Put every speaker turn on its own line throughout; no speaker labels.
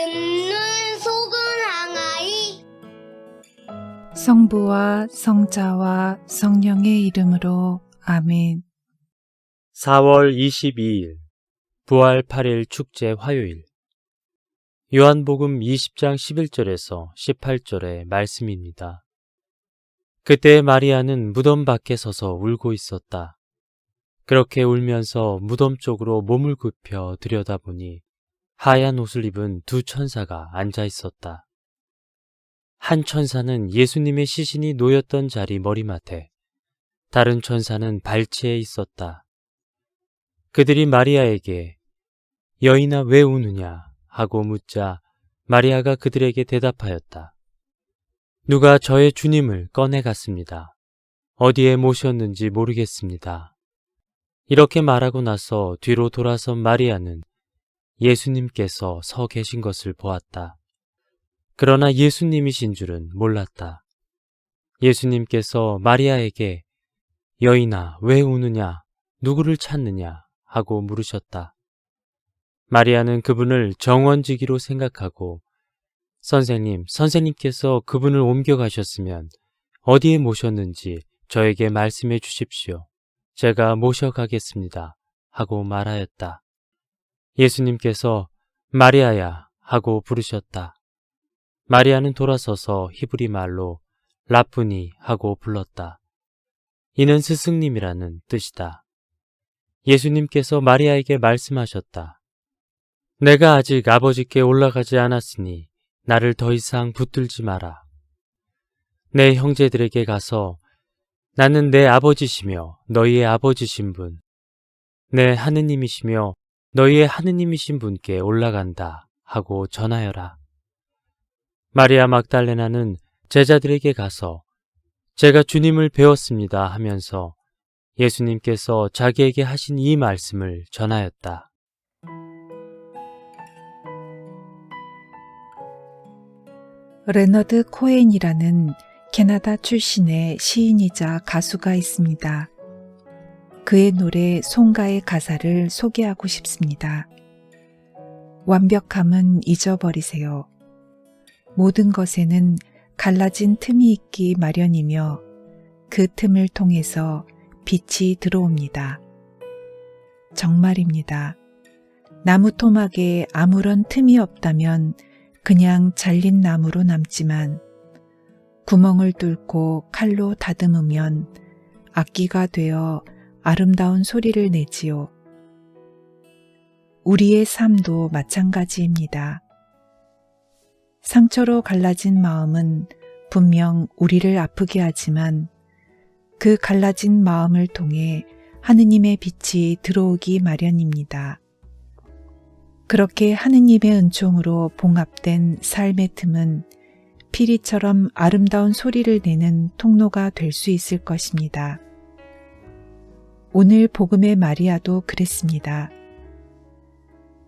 듣는 속은 항아리
성부와 성자와 성령의 이름으로 아멘.
4월 22일 부활 8일 축제 화요일 요한복음 20장 11절에서 18절의 말씀입니다. 그때 마리아는 무덤 밖에 서서 울고 있었다. 그렇게 울면서 무덤 쪽으로 몸을 굽혀 들여다보니 하얀 옷을 입은 두 천사가 앉아 있었다. 한 천사는 예수님의 시신이 놓였던 자리 머리맡에, 다른 천사는 발치에 있었다. 그들이 마리아에게 여인아 왜 우느냐 하고 묻자 마리아가 그들에게 대답하였다. 누가 저의 주님을 꺼내 갔습니다. 어디에 모셨는지 모르겠습니다. 이렇게 말하고 나서 뒤로 돌아선 마리아는 예수님께서 서 계신 것을 보았다. 그러나 예수님이신 줄은 몰랐다. 예수님께서 마리아에게 여인아 왜 우느냐 누구를 찾느냐 하고 물으셨다. 마리아는 그분을 정원지기로 생각하고 선생님, 선생님께서 그분을 옮겨가셨으면 어디에 모셨는지 저에게 말씀해 주십시오. 제가 모셔가겠습니다. 하고 말하였다. 예수님께서 마리아야 하고 부르셨다. 마리아는 돌아서서 히브리 말로 라프니 하고 불렀다. 이는 스승님이라는 뜻이다. 예수님께서 마리아에게 말씀하셨다. 내가 아직 아버지께 올라가지 않았으니 나를 더 이상 붙들지 마라. 내 형제들에게 가서 나는 내 아버지시며 너희의 아버지신 분, 내 하느님이시며 너희의 하느님이신 분께 올라간다 하고 전하여라. 마리아 막달레나는 제자들에게 가서 제가 주님을 배웠습니다 하면서 예수님께서 자기에게 하신 이 말씀을 전하였다.
레너드 코엔이라는 캐나다 출신의 시인이자 가수가 있습니다. 그의 노래 송가의 가사를 소개하고 싶습니다. 완벽함은 잊어버리세요. 모든 것에는 갈라진 틈이 있기 마련이며 그 틈을 통해서 빛이 들어옵니다. 정말입니다. 나무 토막에 아무런 틈이 없다면 그냥 잘린 나무로 남지만 구멍을 뚫고 칼로 다듬으면 악기가 되어 아름다운 소리를 내지요. 우리의 삶도 마찬가지입니다. 상처로 갈라진 마음은 분명 우리를 아프게 하지만 그 갈라진 마음을 통해 하느님의 빛이 들어오기 마련입니다. 그렇게 하느님의 은총으로 봉합된 삶의 틈은 피리처럼 아름다운 소리를 내는 통로가 될 수 있을 것입니다. 오늘 복음의 마리아도 그랬습니다.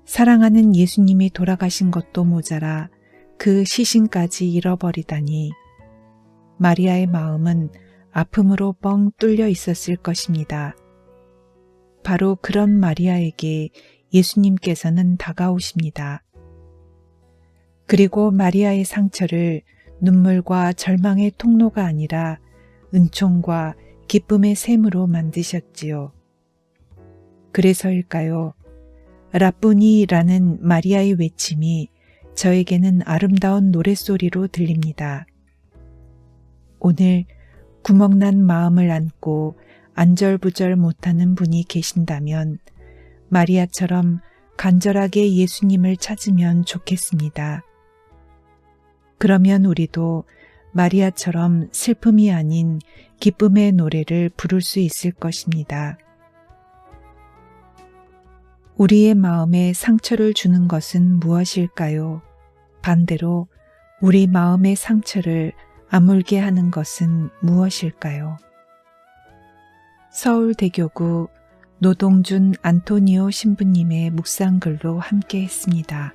사랑하는 예수님이 돌아가신 것도 모자라 그 시신까지 잃어버리다니 마리아의 마음은 아픔으로 뻥 뚫려 있었을 것입니다. 바로 그런 마리아에게 예수님께서는 다가오십니다. 그리고 마리아의 상처를 눈물과 절망의 통로가 아니라 은총과 기쁨의 샘으로 만드셨지요. 그래서일까요? 라뿌니라는 마리아의 외침이 저에게는 아름다운 노랫소리로 들립니다. 오늘 구멍난 마음을 안고 안절부절 못하는 분이 계신다면 마리아처럼 간절하게 예수님을 찾으면 좋겠습니다. 그러면 우리도 마리아처럼 슬픔이 아닌 기쁨의 노래를 부를 수 있을 것입니다. 우리의 마음에 상처를 주는 것은 무엇일까요? 반대로 우리 마음의 상처를 아물게 하는 것은 무엇일까요? 서울대교구 노동준 안토니오 신부님의 묵상글로 함께 했습니다.